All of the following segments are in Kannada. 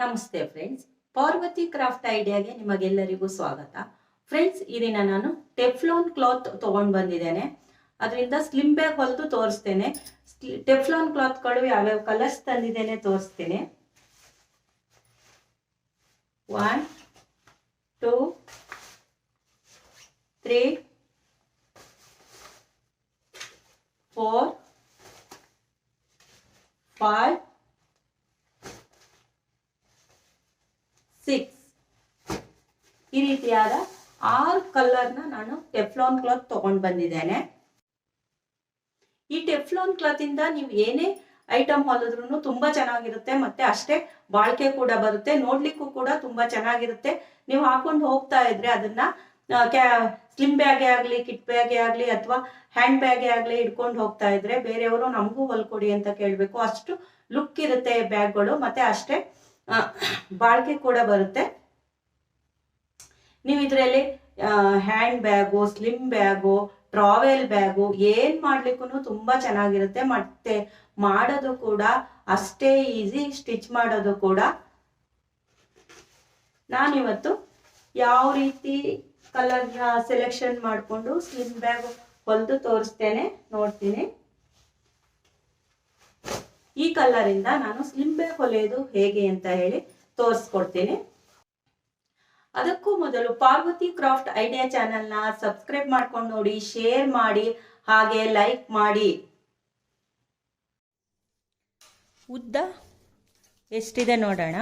ನಮಸ್ತೆ ಫ್ರೆಂಡ್ಸ್ ಪಾರ್ವತಿ ಕ್ರಾಫ್ಟ್ ಐಡಿಯಾಗೆ ನಿಮಗೆಲ್ಲರಿಗೂ ಸ್ವಾಗತ. ಫ್ರೆಂಡ್ಸ್ ಇದನ್ನ ನಾನು ಟೆಫ್ಲೋನ್ ಕ್ಲಾತ್ ತೊಗೊಂಡು ಬಂದಿದ್ದೇನೆ. ಅದರಿಂದ ಸ್ಲಿಮ್ ಬ್ಯಾಗ್ ಹೊಲಿದು ತೋರಿಸ್ತೇನೆ. ಟೆಫ್ಲೋನ್ ಕ್ಲಾತ್ಗಳು ಯಾವ್ಯಾವ ಕಲರ್ಸ್ ತಂದಿದ್ದೇನೆ ತೋರಿಸ್ತೇನೆ. ಒನ್ ಟೂ ತ್ರೀ ಕಲರ್ನ ನಾನು ಟೆಫ್ಲಾನ್ ಕ್ಲಾತ್ ತಗೊಂಡ್ ಬಂದಿದ್ದೇನೆ. ಈ ಟೆಫ್ಲಾನ್ ಕ್ಲಾತ್ ಇಂದ ನೀವು ಏನೇ ಐಟಮ್ ಹೊಲಿದ್ರು ತುಂಬಾ ಚೆನ್ನಾಗಿರುತ್ತೆ, ಮತ್ತೆ ಅಷ್ಟೇ ಬಾಳ್ಕೆ ಕೂಡ ಬರುತ್ತೆ, ನೋಡ್ಲಿಕ್ಕೂ ಕೂಡ ತುಂಬಾ ಚೆನ್ನಾಗಿರುತ್ತೆ. ನೀವು ಹಾಕೊಂಡು ಹೋಗ್ತಾ ಇದ್ರೆ ಅದನ್ನ ಸ್ಲಿಮ್ ಬ್ಯಾಗೆ ಆಗಲಿ ಕಿಟ್ ಬ್ಯಾಗೆ ಆಗಲಿ, ಅಥವಾ ಹ್ಯಾಂಡ್ ಬ್ಯಾಗೆ ಆಗಲಿ ಇಟ್ಕೊಂಡು ಹೋಗ್ತಾ ಇದ್ರೆ ಬೇರೆಯವರು ನಮಗೂ ಹೊಲ್ಕೊಡಿ ಅಂತ ಕೇಳಬೇಕು. ಅಷ್ಟು ಲುಕ್ ಇರುತ್ತೆ ಬ್ಯಾಗ್ಗಳು ಮತ್ತೆ ಅಷ್ಟೇ ಬಾಳ್ಕೆ ಕೂಡ ಬರುತ್ತೆ. ನೀವು ಇದರಲ್ಲಿ hand bag slim bag travel bag ಏನ್ ಮಾಡ್ಲಿಕ್ಕೂ ತುಂಬಾ ಚೆನ್ನಾಗಿರುತ್ತೆ. ಮತ್ತೆ ಮಾಡೋದು ಕೂಡ ಅಷ್ಟೇ ಈಸಿ ಸ್ಟಿಚ್ ಮಾಡೋದು ಕೂಡ. ನಾನಿವತ್ತು ಯಾವ ರೀತಿ ಕಲರ್ ಸೆಲೆಕ್ಷನ್ ಮಾಡಿಕೊಂಡು ಸ್ಲಿಮ್ ಬ್ಯಾಗ್ ಹೊಲಿದು ತೋರಿಸ್ತೇನೆ, ನೋಡ್ತೀನಿ. ಈ ಕಲರಿಂದ ನಾನು ಸ್ಲಿಮ್ ಬ್ಯಾಗ್ ಹೊಲಿಯೋದು ಹೇಗೆ ಅಂತ ಹೇಳಿ ತೋರಿಸ್ಕೊಡ್ತೀನಿ. ಅದಕ್ಕೂ ಮೊದಲು ಪಾರ್ವತಿ ಕ್ರಾಫ್ಟ್ ಐಡಿಯಾ ಚಾನೆಲ್ನ ಸಬ್ಸ್ಕ್ರೈಬ್ ಮಾಡ್ಕೊಂಡು ನೋಡಿ, ಶೇರ್ ಮಾಡಿ, ಹಾಗೆ ಲೈಕ್ ಮಾಡಿ. ಉದ್ದ ಎಷ್ಟಿದೆ ನೋಡೋಣ.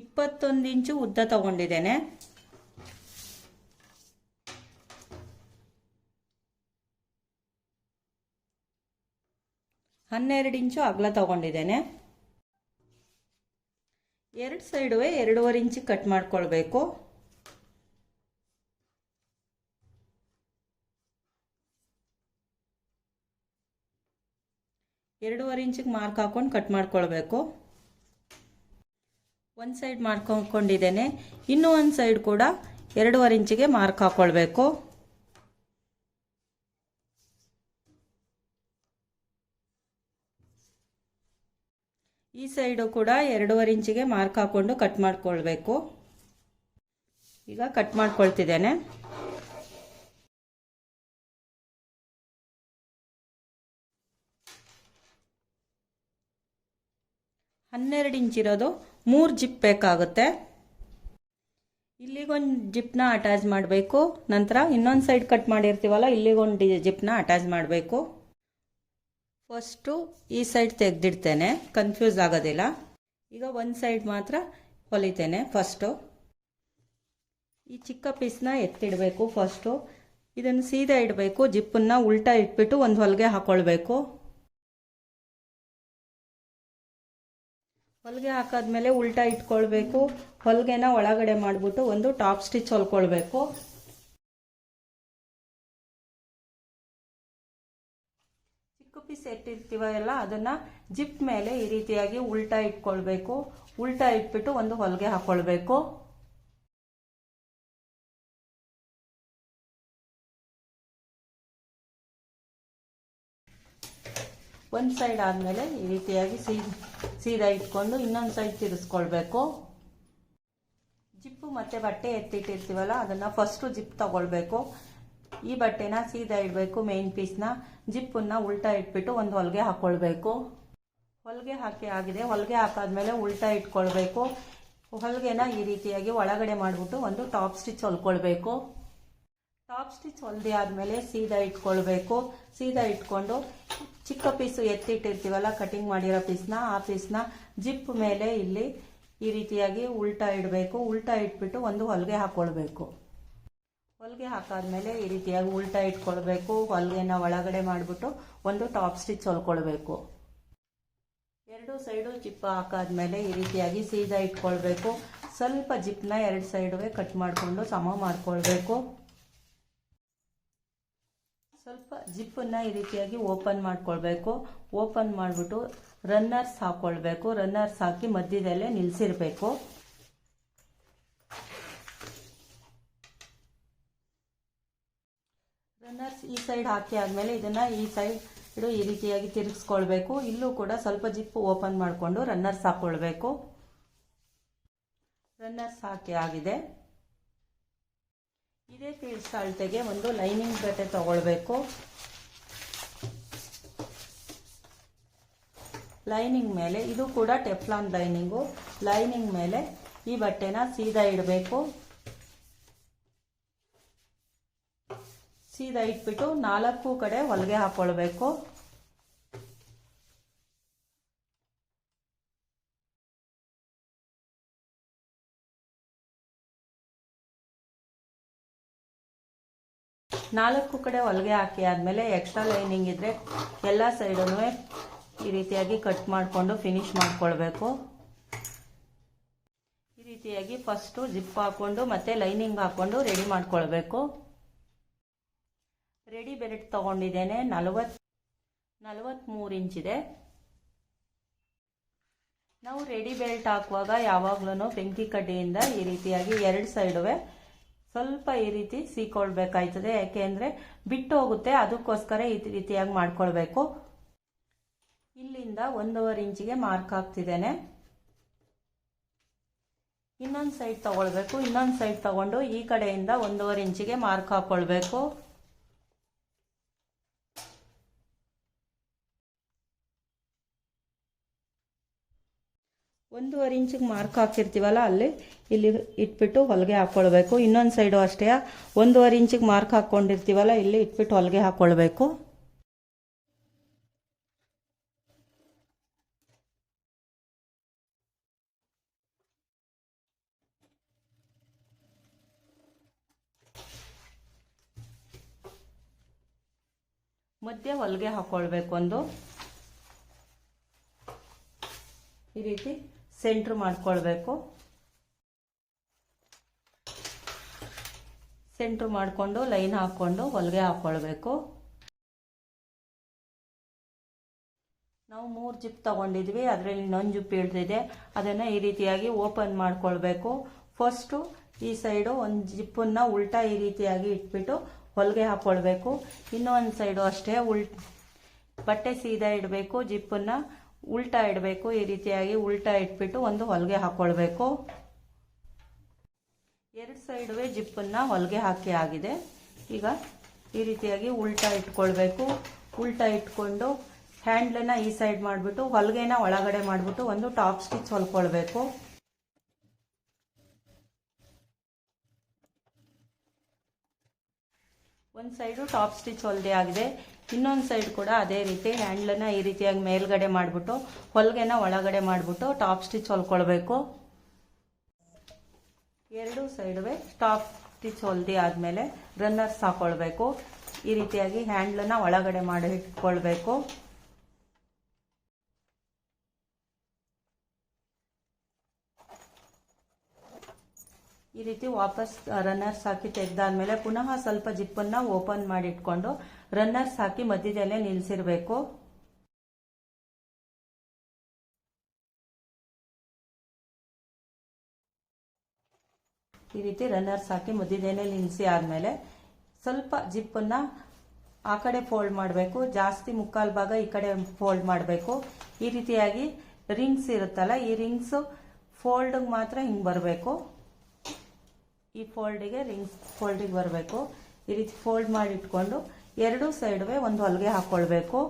ಇಪ್ಪತ್ತೊಂದು ಇಂಚು ಉದ್ದ ತಗೊಂಡಿದ್ದೇನೆ. ಹನ್ನೆರಡು ಇಂಚು ಅಗಲ ತಗೊಂಡಿದ್ದೇನೆ. ಎರಡು ಸೈಡುವೆ ಎರಡೂವರೆ ಇಂಚಿಗೆ ಕಟ್ ಮಾಡ್ಕೊಳ್ಬೇಕು. ಎರಡೂವರೆ ಇಂಚಿಗೆ ಮಾರ್ಕ್ ಹಾಕೊಂಡು ಕಟ್ ಮಾಡ್ಕೊಳ್ಬೇಕು. ಒಂದು ಸೈಡ್ ಮಾಡ್ಕೊಂಡಿದ್ದೇನೆ ಇನ್ನೂ ಒಂದು ಸೈಡ್ ಕೂಡ ಎರಡೂವರೆ ಇಂಚಿಗೆ ಮಾರ್ಕ್ ಹಾಕೊಳ್ಬೇಕು. ಈ ಸೈಡು ಕೂಡ ಎರಡೂವರೆ ಇಂಚಿಗೆ ಮಾರ್ಕ್ ಹಾಕ್ಕೊಂಡು ಕಟ್ ಮಾಡ್ಕೊಳ್ಬೇಕು. ಈಗ ಕಟ್ ಮಾಡ್ಕೊಳ್ತಿದ್ದೇನೆ. ಹನ್ನೆರಡು ಇಂಚಿರೋದು ಮೂರು ಜಿಪ್ ಬೇಕಾಗುತ್ತೆ. ಇಲ್ಲಿಗೊಂದು ಜಿಪ್ನ ಅಟ್ಯಾಚ್ ಮಾಡಬೇಕು. ನಂತರ ಇನ್ನೊಂದು ಸೈಡ್ ಕಟ್ ಮಾಡಿರ್ತೀವಲ್ಲ, ಇಲ್ಲಿಗೊಂದು ಜಿಪ್ನ ಅಟ್ಯಾಚ್ ಮಾಡಬೇಕು. ಫಸ್ಟು ಈ ಸೈಡ್ ತೆಗೆದಿಡ್ತೇನೆ. ಕನ್ಫ್ಯೂಸ್ ಆಗೋದಿಲ್ಲ. ಈಗ ಒಂದು ಸೈಡ್ ಮಾತ್ರ ಹೊಲಿತೇನೆ ಫಸ್ಟು. ಈ ಚಿಕ್ಕ ಪೀಸ್ನ ಎತ್ತಿಡಬೇಕು ಫಸ್ಟು. ಇದನ್ನು ಸೀದಾ ಇಡಬೇಕು. ಜಿಪ್ಪನ್ನು ಉಲ್ಟಾ ಇಟ್ಬಿಟ್ಟು ಒಂದು ಹೊಲಿಗೆ ಹಾಕ್ಕೊಳ್ಬೇಕು ಹೊಲಿಗೆ ಹಾಕಾದ್ಮೇಲೆ ಉಲ್ಟಾ ಇಟ್ಕೊಳ್ಬೇಕು. ಹೊಲಿಗೆನ ಒಳಗಡೆ ಮಾಡಿಬಿಟ್ಟು ಒಂದು ಟಾಪ್ ಸ್ಟಿಚ್ ಹೊಲ್ಕೊಳ್ಬೇಕು. ಚಿಕ್ಕ ಪೀಸ್ ಎಟ್ಟಿರ್ತೀವಲ್ಲ ಅದನ್ನ ಜಿಪ್ ಮೇಲೆ ಈ ರೀತಿಯಾಗಿ ಉಲ್ಟಾ ಇಟ್ಕೊಳ್ಬೇಕು. ಉಲ್ಟಾ ಇಟ್ಬಿಟ್ಟು ಒಂದು ಹೊಲಿಗೆ ಹಾಕೊಳ್ಬೇಕು. ಒಂದು ಸೈಡ್ ಆದಮೇಲೆ ಈ ರೀತಿಯಾಗಿ ಸೀದಾ ಇಟ್ಕೊಂಡು ಇನ್ನೊಂದು ಸೈಡ್ ತಿರ್ಸ್ಕೊಳ್ಬೇಕು. ಜಿಪ್ಪು ಮತ್ತೆ ಬಟ್ಟೆ ಎತ್ತಿಟ್ಟಿರ್ತೀವಲ್ಲ ಅದನ್ನು ಫಸ್ಟು ಜಿಪ್ ತಗೊಳ್ಬೇಕು. ಈ ಬಟ್ಟೆನ ಸೀದಾ ಇಡಬೇಕು ಮೇನ್ ಪೀಸ್ನ ಜಿಪ್ಪನ್ನು ಉಲ್ಟಾ ಇಟ್ಬಿಟ್ಟು ಒಂದು ಹೊಲಿಗೆ ಹಾಕ್ಕೊಳ್ಬೇಕು ಹೊಲಿಗೆ ಹಾಕಿ ಆಗಿದೆ. ಹೊಲಿಗೆ ಹಾಕಾದ್ಮೇಲೆ ಉಲ್ಟಾ ಇಟ್ಕೊಳ್ಬೇಕು. ಹೊಲಿಗೆನ ಈ ರೀತಿಯಾಗಿ ಒಳಗಡೆ ಮಾಡಿಬಿಟ್ಟು ಒಂದು ಟಾಪ್ ಸ್ಟಿಚ್ ಹೊಲ್ಕೊಳ್ಬೇಕು. ಟಾಪ್ ಸ್ಟಿಚ್ ಹೊಲ್ದಿ ಆದಮೇಲೆ ಸೀದಾ ಇಟ್ಕೊಳ್ಬೇಕು. ಸೀದಾ ಇಟ್ಕೊಂಡು ಚಿಕ್ಕ ಪೀಸು ಎತ್ತಿಟ್ಟಿರ್ತೀವಲ್ಲ ಕಟಿಂಗ್ ಮಾಡಿರೋ ಪೀಸ್ನ, ಆ ಪೀಸ್ನ ಜಿಪ್ ಮೇಲೆ ಇಲ್ಲಿ ಈ ರೀತಿಯಾಗಿ ಉಲ್ಟಾ ಇಡಬೇಕು. ಉಲ್ಟಾ ಇಟ್ಬಿಟ್ಟು ಒಂದು ಹೊಲಿಗೆ ಹಾಕ್ಕೊಳ್ಬೇಕು ಹೊಲಿಗೆ ಹಾಕಾದ್ಮೇಲೆ ಈ ರೀತಿಯಾಗಿ ಉಲ್ಟಾ ಇಟ್ಕೊಳ್ಬೇಕು. ಹೊಲಿಗೆನ ಒಳಗಡೆ ಮಾಡಿಬಿಟ್ಟು ಒಂದು ಟಾಪ್ ಸ್ಟಿಚ್ ಹೊಲ್ಕೊಳ್ಬೇಕು. ಎರಡು ಸೈಡು ಜಿಪ್ ಹಾಕಾದ್ಮೇಲೆ ಈ ರೀತಿಯಾಗಿ ಸೀದಾ ಇಟ್ಕೊಳ್ಬೇಕು. ಸ್ವಲ್ಪ ಜಿಪ್ನ ಎರಡು ಸೈಡುವೆ ಕಟ್ ಮಾಡಿಕೊಂಡು ಸಮ ಮಾಡ್ಕೊಳ್ಬೇಕು. ಸ್ವಲ್ಪ ಜಿಪ್ಪನ್ನು ಈ ರೀತಿಯಾಗಿ ಓಪನ್ ಮಾಡ್ಕೊಳ್ಬೇಕು. ಓಪನ್ ಮಾಡಿಬಿಟ್ಟು ರನ್ನರ್ಸ್ ಹಾಕ್ಕೊಳ್ಬೇಕು ರನ್ನರ್ಸ್ ಹಾಕಿ ಮಧ್ಯದಲ್ಲೇ ನಿಲ್ಲಿಸಿರ್ಬೇಕು ರನ್ನರ್ಸ್ ಈ ಸೈಡ್ ಹಾಕಿ ಆದಮೇಲೆ ಇದನ್ನು ಈ ಸೈಡ್ ಇಡು ಈ ರೀತಿಯಾಗಿ ತಿರುಗಿಸ್ಕೊಳ್ಬೇಕು. ಇಲ್ಲೂ ಕೂಡ ಸ್ವಲ್ಪ ಜಿಪ್ ಓಪನ್ ಮಾಡಿಕೊಂಡು ರನ್ನರ್ಸ್ ಹಾಕೊಳ್ಬೇಕು. ರನ್ನರ್ಸ್ ಹಾಕಿ ಆಗಿದೆ. ಇದೇ ಪೀಸ್ ಅಳತೆಗೆ ಒಂದು ಲೈನಿಂಗ್ ಬಟ್ಟೆ ತಗೊಳ್ಬೇಕು. ಲೈನಿಂಗ್ ಮೇಲೆ, ಇದು ಕೂಡ ಟೆಫ್ಲಾನ್ ಲೈನಿಂಗು. ಲೈನಿಂಗ್ ಮೇಲೆ ಈ ಬಟ್ಟೆನ ಸೀದಾ ಇಡಬೇಕು. ಸೀದಾ ಇಟ್ಬಿಟ್ಟು ನಾಲ್ಕು ಕಡೆ ಹೊಲಿಗೆ ಹಾಕ್ಕೊಳ್ಬೇಕು ನಾಲ್ಕು ಕಡೆ ಹೊಲಿಗೆ ಹಾಕಿ ಆದಮೇಲೆ ಎಕ್ಸ್ಟ್ರಾ ಲೈನಿಂಗ್ ಇದ್ದರೆ ಎಲ್ಲ ಸೈಡನ್ನು ಈ ರೀತಿಯಾಗಿ ಕಟ್ ಮಾಡಿಕೊಂಡು ಫಿನಿಶ್ ಮಾಡ್ಕೊಳ್ಬೇಕು. ಈ ರೀತಿಯಾಗಿ ಫಸ್ಟು ಜಿಪ್ ಹಾಕ್ಕೊಂಡು ಮತ್ತೆ ಲೈನಿಂಗ್ ಹಾಕ್ಕೊಂಡು ರೆಡಿ ಮಾಡ್ಕೊಳ್ಬೇಕು. ರೆಡಿ ಬೆಲ್ಟ್ ತಗೊಂಡಿದ್ದೇನೆ. ನಲವತ್ ನಲವತ್ತ್ಮೂರು ಇಂಚಿದೆ ನಾವು ರೆಡಿ ಬೆಲ್ಟ್ ಹಾಕುವಾಗ ಯಾವಾಗ್ಲೂ ಬೆಂಕಿ ಕಡ್ಡಿಯಿಂದ ಈ ರೀತಿಯಾಗಿ ಎರಡು ಸೈಡುವೆ ಸ್ವಲ್ಪ ಈ ರೀತಿ ಸೀಕೊಳ್ಬೇಕಾಯ್ತದೆ. ಯಾಕೆಂದ್ರೆ ಬಿಟ್ಟು ಹೋಗುತ್ತೆ. ಅದಕ್ಕೋಸ್ಕರ ಈ ರೀತಿಯಾಗಿ ಮಾಡ್ಕೊಳ್ಬೇಕು. ಇಲ್ಲಿಂದ ಒಂದೂವರೆ ಇಂಚಿಗೆ ಮಾರ್ಕ್ ಹಾಕ್ತಿದ್ದೇನೆ. ಇನ್ನೊಂದು ಸೈಡ್ ತಗೊಳ್ಬೇಕು. ಇನ್ನೊಂದು ಸೈಡ್ ತಗೊಂಡು ಈ ಕಡೆಯಿಂದ ಒಂದೂವರೆ ಇಂಚಿಗೆ ಮಾರ್ಕ್ ಹಾಕೊಳ್ಬೇಕು. ಒಂದೂವರೆ ಇಂಚಿಗೆ ಮಾರ್ಕ್ ಹಾಕಿರ್ತೀವಲ್ಲ, ಅಲ್ಲಿ ಇಲ್ಲಿ ಇಟ್ಬಿಟ್ಟು ಹೊಲಿಗೆ ಹಾಕ್ಕೊಳ್ಬೇಕು ಇನ್ನೊಂದು ಸೈಡು ಅಷ್ಟೇ, ಒಂದೂವರೆ ಇಂಚಿಗೆ ಮಾರ್ಕ್ ಹಾಕ್ಕೊಂಡಿರ್ತೀವಲ್ಲ ಇಲ್ಲಿ ಇಟ್ಬಿಟ್ಟು ಹೊಲಿಗೆ ಹಾಕ್ಕೊಳ್ಬೇಕು ಮಧ್ಯೆ ಹೊಲಿಗೆ ಹಾಕ್ಕೊಳ್ಬೇಕು ಒಂದು. ಈ ರೀತಿ. ಸೆಂಟ್ರ್ ಮಾಡ್ಕೊಳ್ಬೇಕು. ಸೆಂಟ್ರ್ ಮಾಡಿಕೊಂಡು ಲೈನ್ ಹಾಕ್ಕೊಂಡು ಹೊಲಿಗೆ ಹಾಕ್ಕೊಳ್ಬೇಕು ನಾವು ಮೂರು ಜಿಪ್ ತಗೊಂಡಿದ್ವಿ, ಅದರಲ್ಲಿ ಇನ್ನೊಂದು ಜಿಪ್ ಇಳಿದಿದೆ. ಅದನ್ನು ಈ ರೀತಿಯಾಗಿ ಓಪನ್ ಮಾಡ್ಕೊಳ್ಬೇಕು. ಫಸ್ಟು ಈ ಸೈಡು ಒಂದು ಜಿಪ್ಪನ್ನು ಉಲ್ಟಾ ಈ ರೀತಿಯಾಗಿ ಇಟ್ಬಿಟ್ಟು ಹೊಲಿಗೆ ಹಾಕ್ಕೊಳ್ಬೇಕು ಇನ್ನೊಂದು ಸೈಡು ಅಷ್ಟೇ ಉಲ್ ಬಟ್ಟೆ ಸೀದಾ ಇಡಬೇಕು ಜಿಪ್ಪನ್ನು ಉಲ್ಟಾ ಇಡಬೇಕು, ಈ ರೀತಿಯಾಗಿ ಉಲ್ಟಾ ಇಟ್ಬಿಟ್ಟು ಒಂದು ಹೊಲಿಗೆ ಹಾಕ್ಕೊಳ್ಬೇಕು ಎರಡು ಸೈಡುವೆ ಜಿಪ್ಪನ್ನು ಹೊಲಿಗೆ ಹಾಕಿ ಆಗಿದೆ. ಈಗ ಈ ರೀತಿಯಾಗಿ ಉಲ್ಟಾ ಇಟ್ಕೊಳ್ಬೇಕು. ಉಲ್ಟಾ ಇಟ್ಕೊಂಡು ಹ್ಯಾಂಡ್ಲನ್ನ ಈ ಸೈಡ್ ಮಾಡಿಬಿಟ್ಟು, ಹೊಲಿಗೆನ ಒಳಗಡೆ ಮಾಡಿಬಿಟ್ಟು ಒಂದು ಟಾಪ್ ಸ್ಟಿಚ್ ಹೊಲ್ಕೊಳ್ಬೇಕು. ಒಂದು ಸೈಡು ಟಾಪ್ ಸ್ಟಿಚ್ ಹೊಲಿದೆ ಆಗಿದೆ. ಇನ್ನೊಂದು ಸೈಡ್ ಕೂಡ ಅದೇ ರೀತಿ ಹ್ಯಾಂಡ್ಲನ್ನ ಈ ರೀತಿಯಾಗಿ ಮೇಲ್ಗಡೆ ಮಾಡಿಬಿಟ್ಟು, ಹೊಲಿಗೆನ ಒಳಗಡೆ ಮಾಡಿಬಿಟ್ಟು ಟಾಪ್ ಸ್ಟಿಚ್ ಹೊಲ್ಕೊಳ್ಬೇಕು. ಎರಡು ಸೈಡುವೆ ಟಾಪ್ ಸ್ಟಿಚ್ ಹೊಲ್ದಿ ಆದಮೇಲೆ ರನ್ನರ್ಸ್ ಹಾಕೊಳ್ಬೇಕು. ಈ ರೀತಿಯಾಗಿ ಹ್ಯಾಂಡ್ಲನ್ನ ಒಳಗಡೆ ಮಾಡಿ ಇಟ್ಕೊಳ್ಬೇಕು. ಈ ರೀತಿ ವಾಪಸ್ ರನ್ನರ್ಸ್ ಹಾಕಿ ತೆಗೆದಾದ್ಮೇಲೆ ಪುನಃ ಸ್ವಲ್ಪ ಜಿಪ್ಪನ್ನ ಓಪನ್ ಮಾಡಿ ಇಟ್ಕೊಂಡು ರನ್ನರ್ಸ್ ಹಾಕಿ ಮಧ್ಯದಲ್ಲೇ ನಿಲ್ಸಿರ್ಬೇಕು. ಈ ರೀತಿ ರನ್ನರ್ಸ್ ಹಾಕಿ ಮುದ್ದಿದೇನೆ ನಿಲ್ಲಿಸಿ ಆದಮೇಲೆ ಸ್ವಲ್ಪ ಜಿಪ್ಪನ್ನ ಆ ಕಡೆ ಫೋಲ್ಡ್ ಮಾಡಬೇಕು. ಜಾಸ್ತಿ ಮುಕ್ಕಾಲು ಭಾಗ ಈ ಕಡೆ ಫೋಲ್ಡ್ ಮಾಡಬೇಕು. ಈ ರೀತಿಯಾಗಿ ರಿಂಗ್ಸ್ ಇರುತ್ತಲ್ಲ, ಈ ರಿಂಗ್ಸ್ ಫೋಲ್ಡ್ಗೆ ಮಾತ್ರ ಹಿಂಗೆ ಬರಬೇಕು. ಈ ಫೋಲ್ಡಿಗೆ ರಿಂಗ್ ಫೋಲ್ಡಿಗೆ ಬರಬೇಕು. ಈ ರೀತಿ ಫೋಲ್ಡ್ ಮಾಡಿ ಇಟ್ಕೊಂಡು ಎರಡೂ ಸೈಡ್ವೆ ಒಂದು ಹೊಲಿಗೆ ಹಾಕ್ಕೊಳ್ಬೇಕು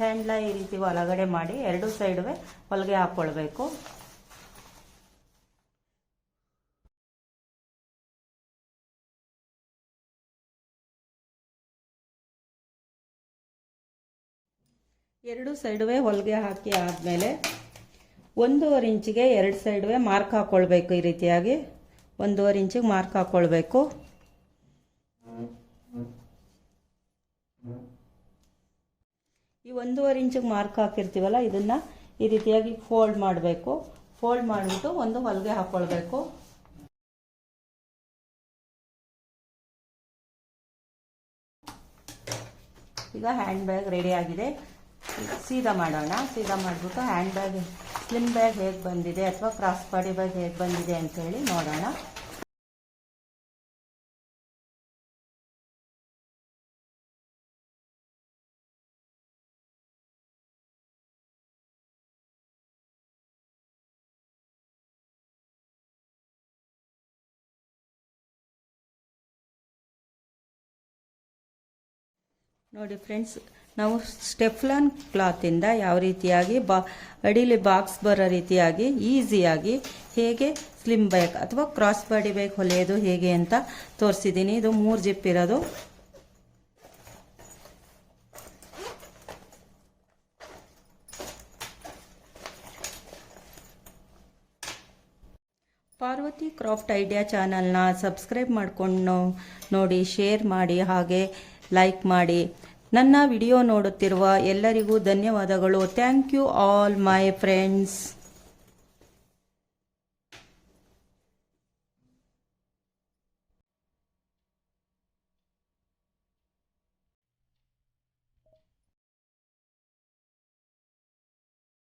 ಹ್ಯಾಂಡ್ಲ ಈ ರೀತಿ ಒಳಗಡೆ ಮಾಡಿ ಎರಡೂ ಸೈಡ್ವೆ ಹೊಲಿಗೆ ಹಾಕ್ಕೊಳ್ಬೇಕು ಎರಡು ಸೈಡ್ವೇ ಹೊಲಿಗೆ ಹಾಕಿ ಆದಮೇಲೆ ಒಂದೂವರೆ ಇಂಚಿಗೆ ಎರಡು ಸೈಡುವೆ ಮಾರ್ಕ್ ಹಾಕ್ಕೊಳ್ಬೇಕು ಈ ರೀತಿಯಾಗಿ. ಒಂದೂವರೆ ಇಂಚಿಗೆ ಮಾರ್ಕ್ ಹಾಕ್ಕೊಳ್ಬೇಕು ಈ ಒಂದೂವರೆ ಇಂಚಿಗೆ ಮಾರ್ಕ್ ಹಾಕಿರ್ತೀವಲ್ಲ, ಇದನ್ನು ಈ ರೀತಿಯಾಗಿ ಫೋಲ್ಡ್ ಮಾಡಬೇಕು. ಫೋಲ್ಡ್ ಮಾಡಿಬಿಟ್ಟು ಒಂದು ಹೊಲಿಗೆ ಹಾಕ್ಕೊಳ್ಬೇಕು ಈಗ ಹ್ಯಾಂಡ್ ಬ್ಯಾಗ್ ರೆಡಿ ಆಗಿದೆ. ಸೀದಾ ಮಾಡೋಣ. ಸೀದಾ ಮಾಡಿಬಿಟ್ಟು ಹ್ಯಾಂಡ್ ಬ್ಯಾಗ್ ಸ್ಲಿಮ್ ಬ್ಯಾಗ್ ಹೇಗೆ ಬಂದಿದೆ ಅಥವಾ ಕ್ರಾಸ್ ಬಾಡಿ ಬ್ಯಾಗ್ ಹೇಗೆ ಬಂದಿದೆ ಅಂಥೇಳಿ ನೋಡೋಣ. ನೋಡಿ ಫ್ರೆಂಡ್ಸ್ ನಾವು ಸ್ಟೆಫ್ಲಾನ್ ಕ್ಲಾತಿಂದ ಯಾವ ರೀತಿಯಾಗಿ ಬಾ, ಅಡಿಲಿ ಬಾಕ್ಸ್ ಬರೋ ರೀತಿಯಾಗಿ ಈಸಿಯಾಗಿ ಹೇಗೆ ಸ್ಲಿಮ್ ಬ್ಯಾಗ್ ಅಥವಾ ಕ್ರಾಸ್ ಬಾಡಿ ಬ್ಯಾಗ್ ಹೊಲೆಯೋದು ಹೇಗೆ ಅಂತ ತೋರಿಸಿದ್ದೀನಿ. ಇದು ಮೂರು ಜಿಪ್ ಇರೋದು. ಪಾರ್ವತಿ ಕ್ರಾಫ್ಟ್ ಐಡಿಯಾ ಚಾನಲ್ನ ಸಬ್ಸ್ಕ್ರೈಬ್ ಮಾಡಿಕೊಂಡು ನೋಡಿ, ಶೇರ್ ಮಾಡಿ, ಹಾಗೆ ಲೈಕ್ ಮಾಡಿ. ನನ್ನ ವಿಡಿಯೋ ನೋಡುತ್ತಿರುವ ಎಲ್ಲರಿಗೂ ಧನ್ಯವಾದಗಳು. Thank you all my friends